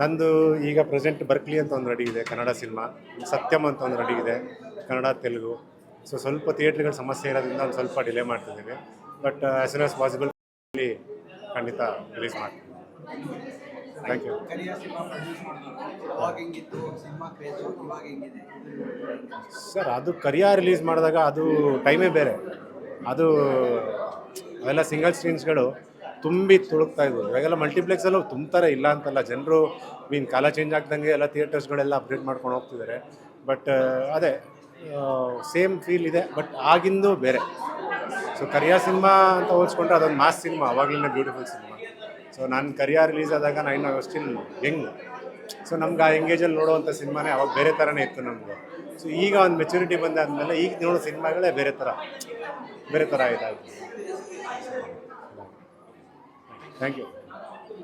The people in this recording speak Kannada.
ನಂದು ಈಗ ಪ್ರೆಸೆಂಟ್ ಬರ್ಕ್ಲಿ ಅಂತ ಒಂದು ರೆಡಿ ಇದೆ ಕನ್ನಡ ಸಿನಿಮಾ ಸತ್ಯಮ್ ಅಂತ ಒಂದು ರೆಡಿ ಇದೆ ಕನ್ನಡ ತೆಲುಗು. ಸೊ ಸ್ವಲ್ಪ ಥಿಯೇಟ್ರ್ಗಳ ಸಮಸ್ಯೆ ಇರೋದ್ರಿಂದ ಒಂದು ಸ್ವಲ್ಪ ಡಿಲೇ ಮಾಡ್ತಿದ್ದೀವಿ but as soon as possible ಖಂಡಿತ ರಿಲೀಸ್ ಮಾಡ್ತೀವಿ ಥ್ಯಾಂಕ್ ಯು ಸರ್ ಅದು ಕರಿಯ ರಿಲೀಸ್ ಮಾಡಿದಾಗ ಅದು ಟೈಮೇ ಬೇರೆ. ಅದು ಅವೆಲ್ಲ ಸಿಂಗಲ್ ಸ್ಕ್ರೀನ್ಸ್ಗಳು ತುಂಬಿ ತುಳುಕ್ತಾ ಇದ್ವು. ಇವಾಗೆಲ್ಲ ಮಲ್ಟಿಪ್ಲೆಕ್ಸಲ್ಲೂ ತುಂಬ್ತಾರೆ ಇಲ್ಲ ಅಂತಲ್ಲ. ಜನರು ಮೀನ್ ಕಾಲ ಚೇಂಜ್ ಆಗ್ದಂಗೆ ಎಲ್ಲ ಥಿಯೇಟರ್ಸ್ಗಳೆಲ್ಲ ಅಪ್ಡೇಟ್ ಮಾಡ್ಕೊಂಡು ಹೋಗ್ತಿದ್ದಾರೆ. ಬಟ್ ಅದೇ ಸೇಮ್ ಫೀಲ್ ಇದೆ ಬಟ್ ಆಗಿಂದು ಬೇರೆ. ಸೊ ಕರಿಯಾ ಸಿನಿಮಾ ಅಂತ ಹೋಲ್ಸ್ಕೊಂಡ್ರೆ ಅದೊಂದು ಮಾಸ್ ಸಿನಿಮಾ ಅವಾಗಲೇ ಬ್ಯೂಟಿಫುಲ್ ಸಿನಿಮಾ ಸೊ ನಾನು ಕರಿಯಾ ರಿಲೀಸ್ ಆದಾಗ ನಾನು ಇನ್ನೂ ಸ್ಟಿಲ್ ಯಂಗ್ ಸೊ ನಮ್ಗೆ ಆ ಎಂಗೇಜಲ್ಲಿ ನೋಡುವಂಥ ಸಿನಿಮಾನೇ ಅವಾಗ ಬೇರೆ ಥರನೇ ಇತ್ತು ನಮಗೆ. ಸೊ ಈಗ ಒಂದು ಮೆಚುರಿಟಿ ಬಂದಾದಮೇಲೆ ಈಗ ನೋಡೋ ಸಿನಿಮಾಗಳೇ ಬೇರೆ ಥರ ಬೇರೆ ಥರ ಇದಾಗುತ್ತೆ ಥ್ಯಾಂಕ್ ಯು